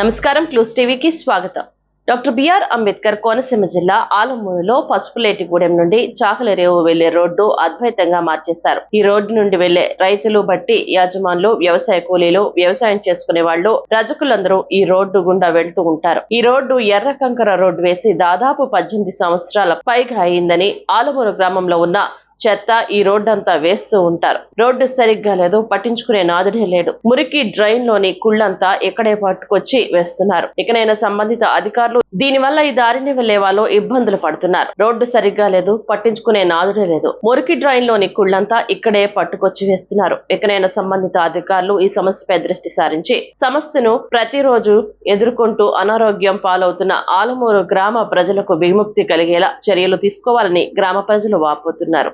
నమస్కారం క్లూస్ టీవీకి స్వాగతం. డాక్టర్ బిఆర్ అంబేద్కర్ కోనసీమ జిల్లా ఆలమూరులో పసుపులేటిగూడెం నుండి చాకలరేవు వెళ్ళే రోడ్డు అద్భుతంగా మార్చేశారు. ఈ రోడ్డు నుండి వెళ్ళే రైతులు బట్టి యాజమాన్లు వ్యవసాయ కూలీలు వ్యవసాయం చేసుకునే వాళ్ళు రజకులందరూ ఈ రోడ్డు గుండా వెళ్తూ ఉంటారు. ఈ రోడ్డు ఎర్ర కంకర రోడ్డు వేసి దాదాపు పద్దెనిమిది సంవత్సరాల పైగా అయిందని ఆలమూరు గ్రామంలో ఉన్న చెత్త ఈ రోడ్డంతా వేస్తూ ఉంటారు. రోడ్డు సరిగ్గా లేదు పట్టించుకునే నాదుడే లేడు. మురికి డ్రైన్లోని కుళ్ళంతా ఇక్కడే పట్టుకొచ్చి వేస్తున్నారు. ఇకనైనా సంబంధిత అధికారులు దీనివల్ల ఈ దారిని వెళ్ళే వాళ్ళు ఇబ్బందులు పడుతున్నారు. రోడ్డు సరిగ్గా లేదు పట్టించుకునే నాదుడే లేదు. మురికి డ్రైన్లోని కుళ్ళంతా ఇక్కడే పట్టుకొచ్చి వేస్తున్నారు. ఇకనైనా సంబంధిత అధికారులు ఈ సమస్యపై దృష్టి సారించి సమస్యను ప్రతిరోజు ఎదుర్కొంటూ అనారోగ్యం పాలవుతున్న ఆలమూరు గ్రామ ప్రజలకు విముక్తి కలిగేలా చర్యలు తీసుకోవాలని గ్రామ ప్రజలు వాపోతున్నారు.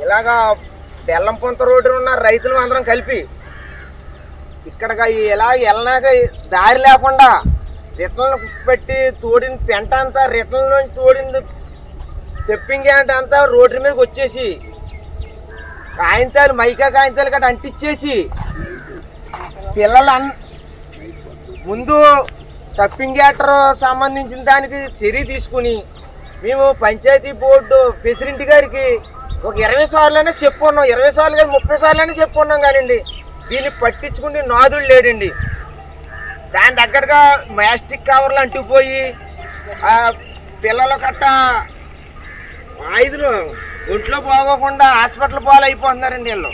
ఇలాగా బెల్లం పొంత రోడ్డు ఉన్న రైతులు అందరం కలిపి ఇక్కడ ఇలా వెళ్ళినాక దారి లేకుండా రిటర్న్ పెట్టి తోడిన పెంట అంతా రిటర్న్ నుంచి తోడింది టెప్పింగ్ ఏంట అంతా రోడ్డు మీదకి వచ్చేసి కాగితాలు మైకా కాగితాలు గట్రా అంటించేసి పిల్లలు అన్ ముందు టప్పింగ్ గ్యాటర్ సంబంధించిన దానికి చర్య తీసుకుని మేము పంచాయతీ బోర్డు ప్రెసిడెంట్ గారికి ఒక ఇరవై సార్లైనా చెప్పున్నాం ఇరవై సార్లు కాదు ముప్పై సార్లైనా చెప్పున్నాం కానివ్వండి. దీన్ని పట్టించుకుంటే నాదుడు లేడండి. దాని దగ్గరగా మ్యాస్టిక్ కవర్లు అంటుకుపోయి పిల్లలు కట్ట ఆయుధులు ఒంట్లో పోగకుండా హాస్పిటల్ పాలు అయిపోతున్నారండి వీళ్ళు.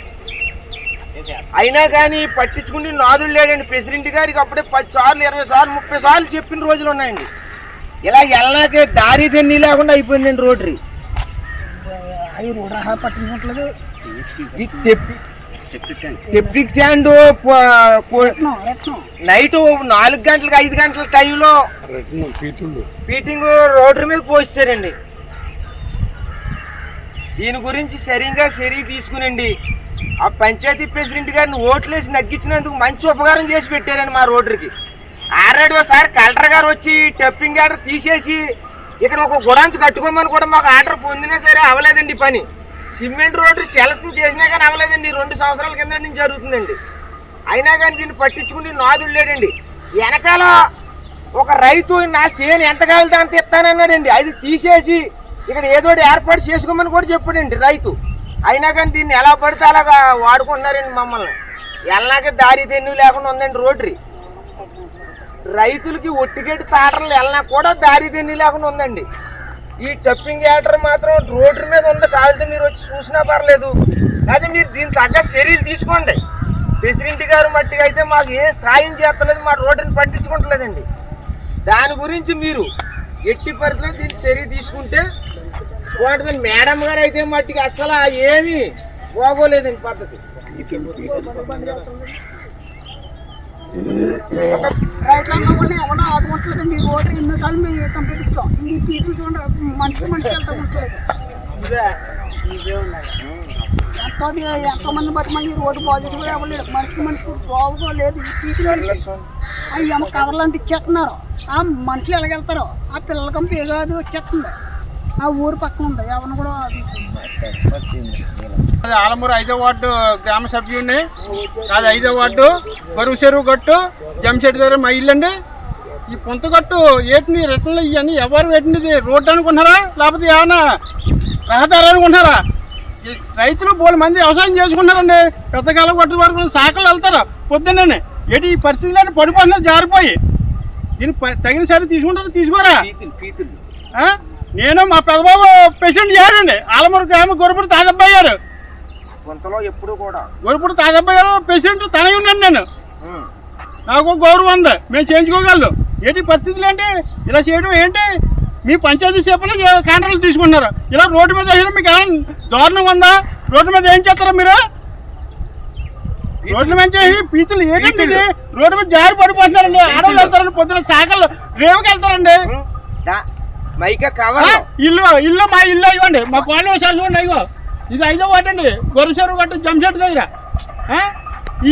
అయినా కానీ పట్టించుకుని నాదుడు లేడండి. ప్రెసిడెంట్ గారికి అప్పుడే పది సార్లు ఇరవై సార్లు ముప్పై సార్లు చెప్పిన రోజులు ఉన్నాయండి. ఇలా వెళ్ళాకే దారి తెన్ని లేకుండా అయిపోయిందండి రోడ్రీ అవి రోడ్ రహా పట్టించుకోవట్లేదు. ఈ టెప్- టెప్పిక్ స్టాండ్ నైట్ నాలుగు గంటలకు ఐదు గంటల టైంలో మీటింగ్ రోడ్డు మీద పోస్తారండి దీని గురించి సరిగ్గా చర్య తీసుకునండి. ఆ పంచాయతీ ప్రెసిడెంట్ గారిని ఓట్లేసి నగ్గించినందుకు మంచి ఉపకారం చేసి పెట్టారండి మా రోడ్డుకి. ఆల్రెడీ ఒకసారి కలెక్టర్ గారు వచ్చి టెప్పింగ్ ఆర్డర్ తీసేసి ఇక్కడ ఒక గుడాంచి కట్టుకోమని కూడా మాకు ఆర్డర్ పొందినా సరే అవ్వలేదండి పని. సిమెంట్ రోడ్డు సెలక్షన్ చేసినా కానీ అవ్వలేదండి. రెండు సంవత్సరాల కింద నుంచి జరుగుతుందండి. అయినా కానీ దీన్ని పట్టించుకుని నాదుడు లేడండి. వెనకాల ఒక రైతు నా సేను ఎంత కావాలితే అంత ఇస్తానన్నాడండి. అది తీసేసి ఇక్కడ ఏదో ఏర్పాటు చేసుకోమని కూడా చెప్పాడండి రైతు. అయినా కానీ దీన్ని ఎలా పడితే అలాగా వాడుకుంటున్నారండి మమ్మల్ని. వెళ్ళనాక దారి తెన్ను లేకుండా ఉందండి రోడ్రీ రైతులకి ఒట్టిగడ్డి తాటలు వెళ్ళినా కూడా దారి తెన్ని లేకుండా ఉందండి. ఈ టప్పింగ్ యాటర్ మాత్రం రోడ్డు మీద ఉంది. కావాలంటే మీరు వచ్చి చూసినా పర్లేదు. అదే మీరు దీని తగ్గ చర్యలు తీసుకోండి. ప్రెసిడెంట్ గారు మట్టిగా అయితే మాకు ఏ సాయం చేస్తలేదు మా రోడ్డుని పట్టించుకుంటలేదండి. దాని గురించి మీరు ఎట్టి పరిధిలో దీనికి చర్య తీసుకుంటే బాగుంటుందండి మేడం గారు అయితే మట్టికి అసలు ఏమీ బాగోలేదండి పద్ధతి. వాళ్ళు ఎవడో ఆదుకుంటలేదండి ఈ రోడ్డు ఎన్నోసార్లు మేము కంప్లీట్ ఇచ్చాం. ఈ పీపుల్ చూడండి మనిషికి మనిషికి వెళ్తా ఉంటలేదు ఎంతో ఎంతో మంది రోడ్డు బాగు చేసి కూడా ఇవ్వలేదు మనిషికి మనిషికి బాగోలేదు ఈ పీపుల్ అవి కవర్లు అంటే ఇచ్చేస్తున్నారు ఆ మనుషులు ఎలాగెళ్తారు ఆ పిల్లలకం పేగాది వచ్చేస్తుంది. ఆ ఊరు పక్కన ఉంది. ఎవరిని కూడా అది అది ఆలమూరు ఐదో వార్డు గ్రామ సభ్యుడిని. అది ఐదో వార్డు బరువు చెరువు గట్టు జంషెడ్ దగ్గర మా ఇల్లు అండి ఈ పుంతగట్టు ఏటిని రిటర్న్లు ఇవన్నీ ఎవరు పెట్టినది రోడ్డు అనుకుంటున్నారా? లేకపోతే ఏమన్నా రహదారి అనుకుంటున్నారా? ఈ రైతులు బోలు మంది వ్యవసాయం చేసుకుంటారండి పెద్దకాలం కొట్టు వరకు శాఖలు వెళ్తారు. పొద్దున్నే ఏంటి ఈ పరిస్థితులు పడిపోతున్నారు జారిపోయి. దీన్ని ప- తగిన సరి తీసుకుంటారు తీసుకోరా? నేను మా పెద్దబాబు పేషెంట్ చేయాలండి ఆలమూరు గ్రామ గొరపుడు తాజబ్బాయి గారు. గుంతలో ఎప్పుడు కూడా. గొరపుడు తాజబ్బాయి గారు పేషెంట్ తనై ఉన్నాను నేను. నాకు గౌరవం ఉంది. మేము చేయించుకోగలదు. ఏంటి పరిస్థితులు ఏంటి? ఇలా చేయడం ఏంటి? మీ పంచాయతీ సేపలో కాంట్రాక్ట్లు తీసుకుంటున్నారు. ఇలా రోడ్డు మీద వేసిన మీకు ఏమైనా దారుణం ఉందా? రోడ్డు మీద ఏం చేస్తారా మీరు? రోడ్ల మీద చేసి పీచులు ఇది రోడ్డు మీద జారి పడిపోతున్నారండి. ఆడవాళ్ళు వెళ్తారండి. పొద్దున శాఖలు రేవుకి వెళ్తారండి. మైక ఇల్లు ఇల్లు మా ఇల్లు ఇవ్వండి. మా కోళ్ళు ఒకసారి చూడండి ఇగో. ఇది ఐదో అండి గొరసెరు గట్టు జంషెడ్ దగ్గర?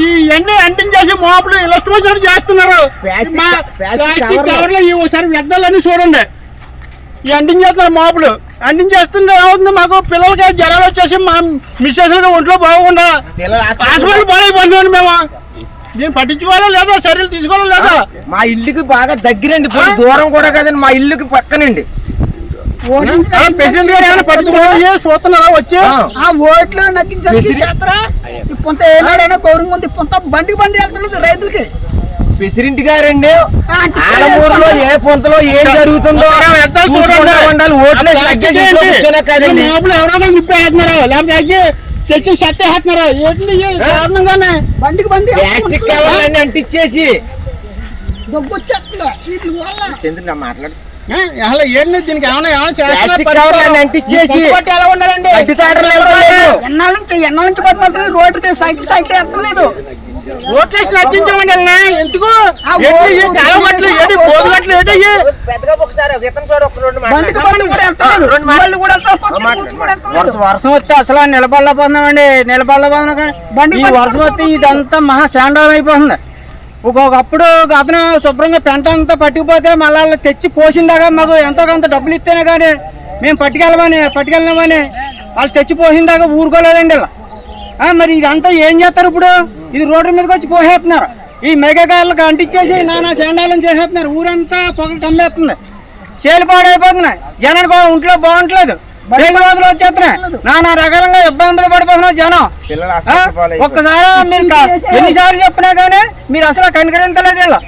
ఈ ఎన్ని ఎండింగ్ చేసి మోపులు ఇలా వచ్చినట్టు చేస్తున్నారు కవర్లు. ఈ ఒకసారి వ్యర్థాలన్నీ చూడండి. ఈ ఎండింగ్ చేస్తున్నారు మోపులు. ఎండింగ్ చేస్తుంటే ఏమవుతుంది మాకు? పిల్లలకి జ్వరాలు వచ్చేసి మా మిస్సెస్ ఒంట్లో పిల్లలు హాస్పిటల్ పాలైపోతున్నాం మేము. దీన్ని పట్టించుకోవాలా లేదా? చర్యలు తీసుకోవాలా లేదా? మా ఇల్లుకి బాగా దగ్గరండి. పోనీ దూరం కూడా కదండి. మా ఇల్లుకి పక్కనండి. ఆ, ప్రెసిడెంట్ గారు ఏమైనా పట్టించుకోవాలి? చూస్తున్నారా వచ్చి? ఆ. ఆ ఓట్లు చేస్తారా ఏనాడైనా ఉంది. బండి వెళ్తున్నది రైతులకి. ప్రెసిడెంట్ గారండి. ఆలమూరులో ఏ పొంతలో ఏం జరుగుతుందో చూసుకుంటా. ఉండాలి. ఓట్లు ఎవరైనా లేకపోతే తెచ్చి చెత్త వేస్తున్నారా. ఏంటి కారణంగానే బండికి బండి ప్లాస్టిక్ కవర్లన్నీ అంటించేసి. దగ్గు వచ్చేస్తుంది వీటి వల్ల. చంద్ర మాట్లాడు. అసలు ఏంటి? దీనికి ఏమైనా ఏమైనా ఎలా ఉండాలండి? ఎన్నాళ్ళ నుంచి ఎన్నాళ్ళ నుంచి బతుకుంటుంది రోడ్డుకి సైకిల్ సైకిల్ వెళ్తలేదు ఓట్లేసి ఎందుకు? బోధగట్లు ఇయ్యి? పెద్దగా ఒకసారి ఇతను చూడ ఒక రెండు రెండు కూడా వెళ్తలేదు. వర్షం వస్తే అసలు నిలబడలేకపోతున్నామండి నిలబడలేకపోతున్నాం కానీ బండి ఈ వర్షం వస్తే ఇదంతా మహా శాండాలం అయిపోతుంది. ఒక్కొక్కప్పుడు అతను శుభ్రంగా పెంట అంతా పట్టుకుపోతే మళ్ళీ వాళ్ళు తెచ్చి పోసిందాకా మాకు ఎంతో కొంత డబ్బులు ఇస్తేనే కానీ మేము పట్టుకెళ్ళమని పట్టుకెళ్ళమని వాళ్ళు తెచ్చి పోసిందాకా ఊరుకోలేదండి ఇలా మరి ఇదంతా ఏం చేస్తారు ఇప్పుడు? ఇది రోడ్డు మీదకి వచ్చి పోసేస్తున్నారు. ఈ మెగకాయలకు అంటించేసి నానా శాండాలం చేసేస్తున్నారు. ఊరంతా పొగలు కమ్మేస్తుంది చేలు పాడైపోతున్నాయి. జనానికి కూడా ఒంట్లో బాగుంటలేదు. రోజులు వచ్చేస్తున్నాయి. నానా రకాలుగా ఇబ్బందులు పడిపోతున్నారు జనం. ఒక్కసారి మీరు ఎన్నిసార్లు చెప్పినా కానీ మీరు అసలు కనికరించలేదు ఇలా.